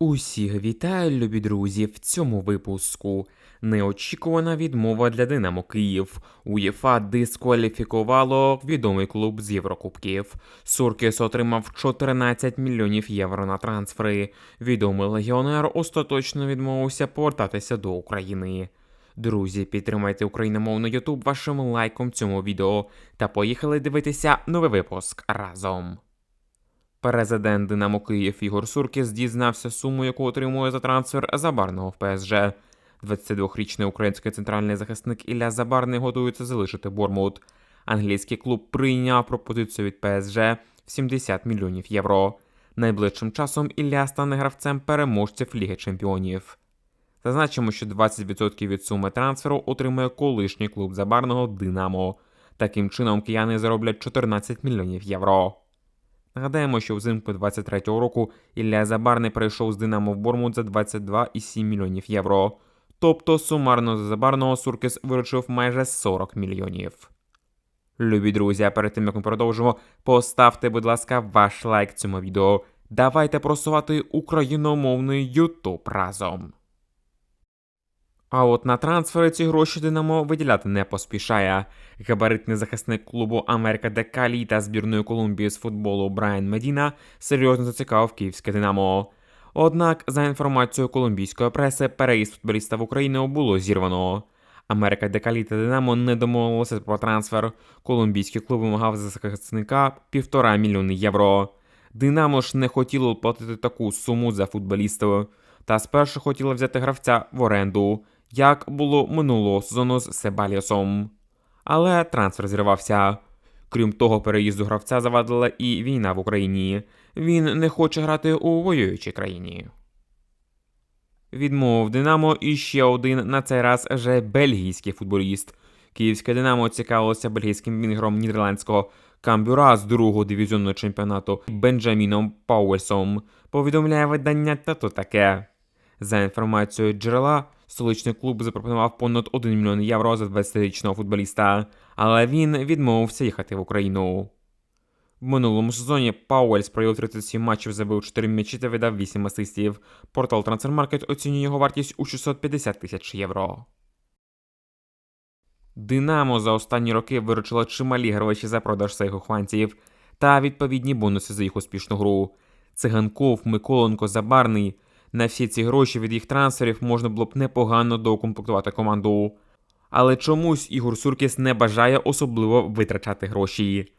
Усіх вітаю, любі друзі, в цьому випуску. Неочікувана відмова для Динамо Київ. УЄФА дискваліфікувало відомий клуб з Єврокубків. Суркіс отримав 14 мільйонів євро на трансфери. Відомий легіонер остаточно відмовився повертатися до України. Друзі, підтримайте україномовний Ютуб вашим лайком цьому відео та поїхали дивитися новий випуск разом. Президент Динамо Київ Ігор Суркіс дізнався суму, яку отримує за трансфер Забарного в ПСЖ. 22-річний український центральний захисник Ілля Забарний готується залишити Бормут. Англійський клуб прийняв пропозицію від ПСЖ в 70 мільйонів євро. Найближчим часом Ілля стане гравцем переможців Ліги Чемпіонів. Зазначимо, що 20% від суми трансферу отримує колишній клуб Забарного Динамо. Таким чином кияни зароблять 14 мільйонів євро. Нагадаємо, що взимку 23-го року Ілля Забарний перейшов з Динамо в Бормут за 22,7 мільйонів євро. Тобто сумарно за Забарного Суркіс виручив майже 40 мільйонів. Любі друзі, а перед тим як ми продовжимо, поставте, будь ласка, ваш лайк цьому відео. Давайте просувати україномовний Ютуб разом. А от на трансфери ці гроші Динамо виділяти не поспішає. Габаритний захисник клубу Америка де та збірної Колумбії з футболу Брайан Медіна серйозно зацікавив київське Динамо. Однак, за інформацією колумбійської преси, переїзд футболіста в Україну було зірвано. Америка де Калі та Динамо не домовилися про трансфер. Колумбійський клуб вимагав за захисника півтора мільйони євро. Динамо ж не хотіло платити таку суму за футболіста, та спершу хотіло взяти гравця в оренду як було минулого сезону з Себаліосом. Але трансфер зірвався. Крім того, переїзду гравця завадила і війна в Україні. Він не хоче грати у воюючій країні. Відмовив Динамо і ще один на цей раз вже бельгійський футболіст. Київське Динамо цікавилося бельгійським вінгром нідерландського камбюра з другого дивізіонного чемпіонату Бенджаміном Пауельсом. Повідомляє видання та то таке. За інформацією джерела, столичний клуб запропонував понад 1 мільйон євро за 20-річного футболіста, але він відмовився їхати в Україну. В минулому сезоні Пауельс провів 37 матчів, забив 4 м'ячі та видав 8 асистів. Портал Transfermarkt оцінює його вартість у 650 тисяч євро. Динамо за останні роки виручило чималі гроші за продаж своїх охванців та відповідні бонуси за їх успішну гру. Циганков, Миколенко, Забарний – на всі ці гроші від їх трансферів можна було б непогано доукомплектувати команду. Але чомусь Ігор Суркіс не бажає особливо витрачати гроші.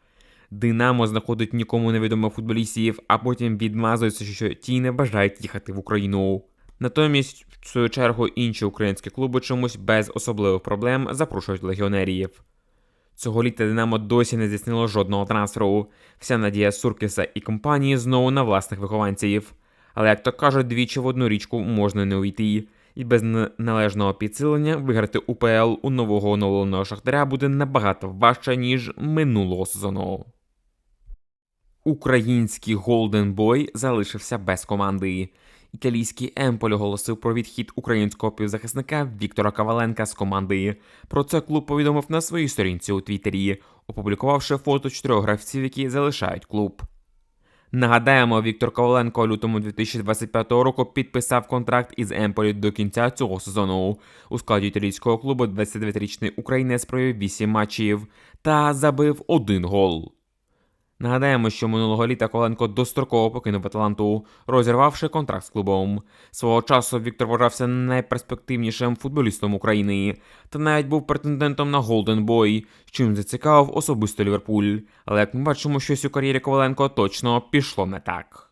Динамо знаходить нікому невідомих футболістів, а потім відмазується, що ті не бажають їхати в Україну. Натомість, в свою чергу, інші українські клуби чомусь без особливих проблем запрошують легіонерів. Цього літа Динамо досі не здійснило жодного трансферу. Вся надія Суркіса і компанії знову на власних вихованців. Але, як то кажуть, двічі в одну річку можна не уйти, і без належного підсилення виграти УПЛ у нового оновленого шахтаря буде набагато важче, ніж минулого сезону. Український Голден Бой залишився без команди. Італійський Емполь оголосив про відхід українського півзахисника Віктора Коваленка з команди. Про це клуб повідомив на своїй сторінці у Твіттері, опублікувавши фото чотирьох гравців, які залишають клуб. Нагадаємо, Віктор Коваленко у лютому 2025 року підписав контракт із Емполі до кінця цього сезону. У складі італійського клубу 29-річний українець провів 8 матчів та забив один гол. Нагадаємо, що минулого літа Коленко достроково покинув Аталанту, розірвавши контракт з клубом. Свого часу Віктор вважався найперспективнішим футболістом України та навіть був претендентом на Голден Бой, чим зацікавив особисто Ліверпуль. Але як ми бачимо, щось у кар'єрі Коваленко точно пішло не так.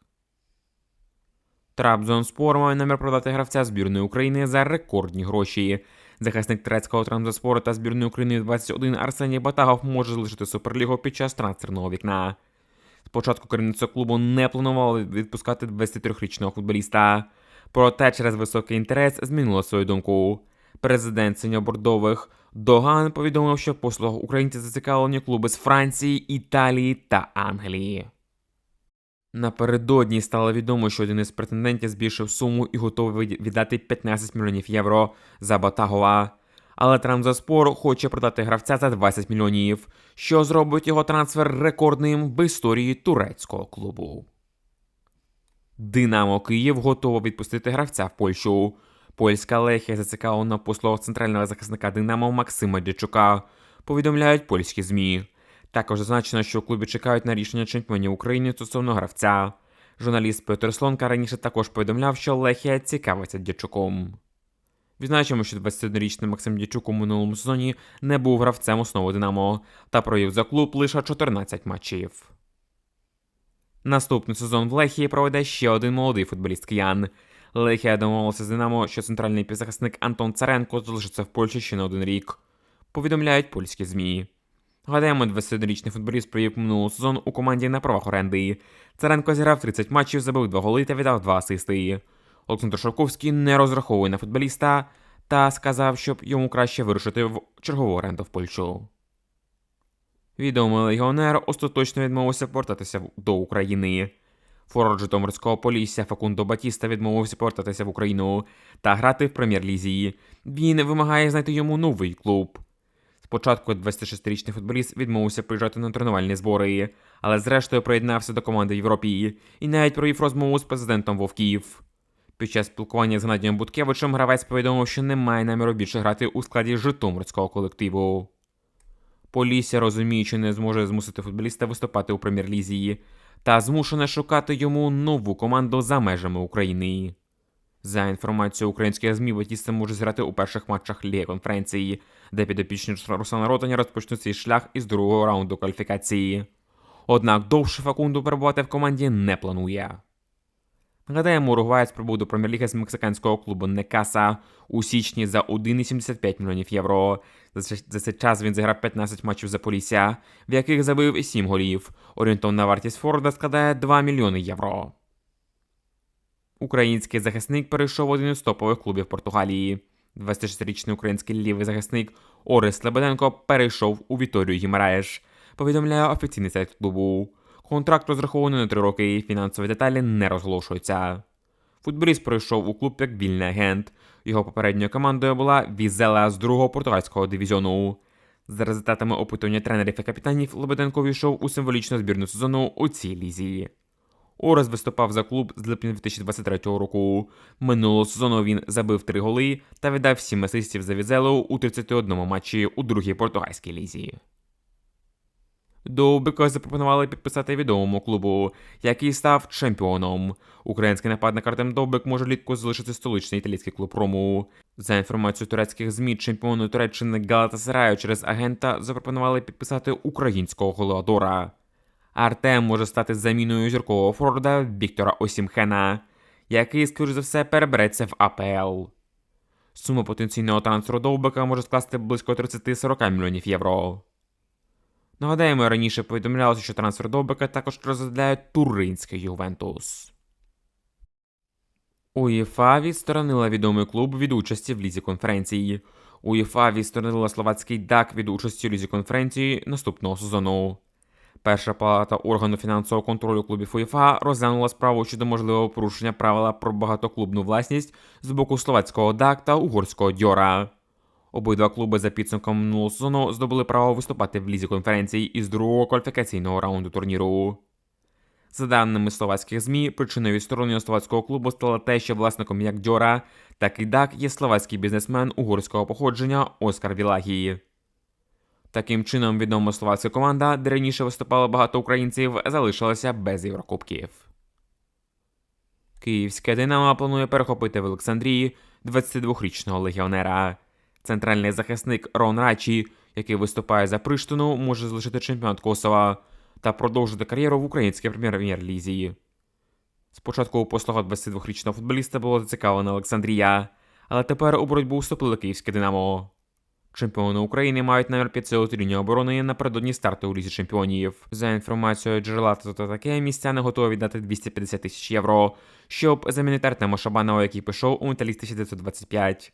Трабзонспор має намір продати гравця збірної України за рекордні гроші. Захисник турецького Трамзаспору та збірної України 21 Арсеній Батагов може залишити суперлігу під час трансферного вікна. Спочатку керівництво клубу не планувало відпускати 23-річного футболіста, проте через високий інтерес змінило свою думку. Президент синьо-бордових Доган повідомив, що послуг українців зацікавлені клуби з Франції, Італії та Англії. Напередодні стало відомо, що один із претендентів збільшив суму і готовий віддати 15 мільйонів євро за Батагова. Але Трамзаспор хоче продати гравця за 20 мільйонів, що зробить його трансфер рекордним в історії турецького клубу. Динамо Київ готово відпустити гравця в Польщу. Польська лехія зацікавлена в послугах центрального захисника Динамо Максима Дячука, повідомляють польські ЗМІ. Також зазначено, що в клубі чекають на рішення чемпіонів України стосовно гравця. Журналіст Петр Слонка раніше також повідомляв, що Лехія цікавиться Дячуком. Відзначимо, що 21-річний Максим Дячук у минулому сезоні не був гравцем основи Динамо та провів за клуб лише 14 матчів. Наступний сезон в Лехії проведе ще один молодий футболіст киян. Лехія домовилася з Динамо, що центральний півзахисник Антон Царенко залишиться в Польщі ще на один рік. Повідомляють польські ЗМІ. Гадаємо, 21-річний футболіст провів минулий сезон у команді на правах оренди. Царенко зіграв 30 матчів, забив 2 голи та віддав 2 асисти. Олександр Шовковський не розраховує на футболіста та сказав, щоб йому краще вирушити в чергову оренду в Польщу. Відомий легіонер остаточно відмовився повертатися до України. Форвард Житомирського полісся Факундо Батіста відмовився повертатися в Україну та грати в прем'єр-лізі. Він вимагає знайти йому новий клуб. Спочатку 26-річний футболіст відмовився приїжджати на тренувальні збори, але зрештою приєднався до команди в Європі і навіть провів розмову з президентом Вовків. Під час спілкування з Геннадієм Буткевичем гравець повідомив, що не має наміру більше грати у складі Житомирського колективу. Полісся, розуміючи, не зможе змусити футболіста виступати у прем'єр-лізі та змушене шукати йому нову команду за межами України. За інформацією українських ЗМІ, Батіста може зіграти у перших матчах Ліги конференції, де підопічні Руслана Ротаня розпочнуть свій шлях із другого раунду кваліфікації. Однак довше Факунду перебувати в команді не планує. Нагадаємо, уругваєць прибув до прем'єр-ліги з мексиканського клубу Некаса у січні за 1,75 мільйонів євро. За цей час він зіграв 15 матчів за Полісся, в яких забив 7 голів. Орієнтовна вартість Форда складає 2 мільйони євро. Український захисник перейшов в один із топових клубів Португалії. 26-річний український лівий захисник Орес Лебеденко перейшов у Віторію Гімараєш, повідомляє офіційний сайт клубу. Контракт розрахований на три роки, і фінансові деталі не розголошуються. Футболіст пройшов у клуб як вільний агент. Його попередньою командою була Візела з другого португальського дивізіону. За результатами опитування тренерів і капітанів Лебеденко увійшов у символічну збірну сезону у цій лізі. Орес виступав за клуб з липня 2023 року. Минулого сезону він забив три голи та віддав 7 асистів за Візелу у 31 матчі у другій португальській лізі. Довбика запропонували підписати відомому клубу, який став чемпіоном. Український нападник Артем Довбик може влітку залишити столичний італійський клуб Рому. За інформацією турецьких ЗМІ, чемпіону Туреччини Галатасараю через агента запропонували підписати українського голеадора. Артем може стати заміною зіркового форварда Віктора Осімхена, який, скоріш за все, перебереться в АПЛ. Сума потенційного трансферу Довбика може скласти близько 30-40 мільйонів євро. Нагадаємо, раніше повідомлялося, що трансфер Довбика також розглядає туринський Ювентус. УЄФА відсторонила відомий клуб від участі в лізі конференції. УЄФА відсторонила словацький ДАК від участі в лізі конференції наступного сезону. Перша палата органу фінансового контролю клубів УЄФА розглянула справу щодо можливого порушення правила про багатоклубну власність з боку словацького ДАК та угорського Дьора. Обидва клуби за підсумком минулого сезону здобули право виступати в лізі конференції із другого кваліфікаційного раунду турніру. За даними словацьких ЗМІ, причиною відсторонення словацького клубу стало те, що власником як Дьора, так і Дак є словацький бізнесмен угорського походження Оскар Вілагії. Таким чином, відома словацька команда, де раніше виступало багато українців, залишилася без Єврокубків. Київське Динамо планує перехопити в Олександрії 22-річного легіонера. Центральний захисник Рон Рачі, який виступає за Приштину, може залишити чемпіонат Косова та продовжити кар'єру в українській прем'єр-лізі. Спочатку послугах 22-річного футболіста було зацікавлено Олександрія, але тепер у боротьбу вступили київське Динамо. Чемпіони України мають намір підсилити лінію оборони напередодні старту у лізі чемпіонів. За інформацією джерела та таке містяни готові віддати 250 тисяч євро, щоб замінити Артема Шабанова, який пішов у металіст 1925.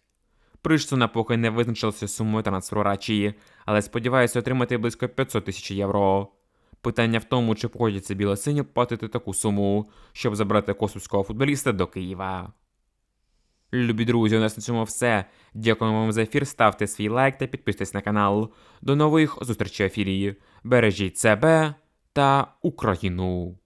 Приштуна поки не визначилася сумою трансферу Рачі, але сподівається отримати близько 500 тисяч євро. Питання в тому, чи погодяться білосині платити таку суму, щоб забрати косовського футболіста до Києва. Любі друзі, у нас на цьому все. Дякуємо вам за ефір. Ставте свій лайк та підписуйтесь на канал. До нових зустрічей ефірі. Бережіть себе та Україну!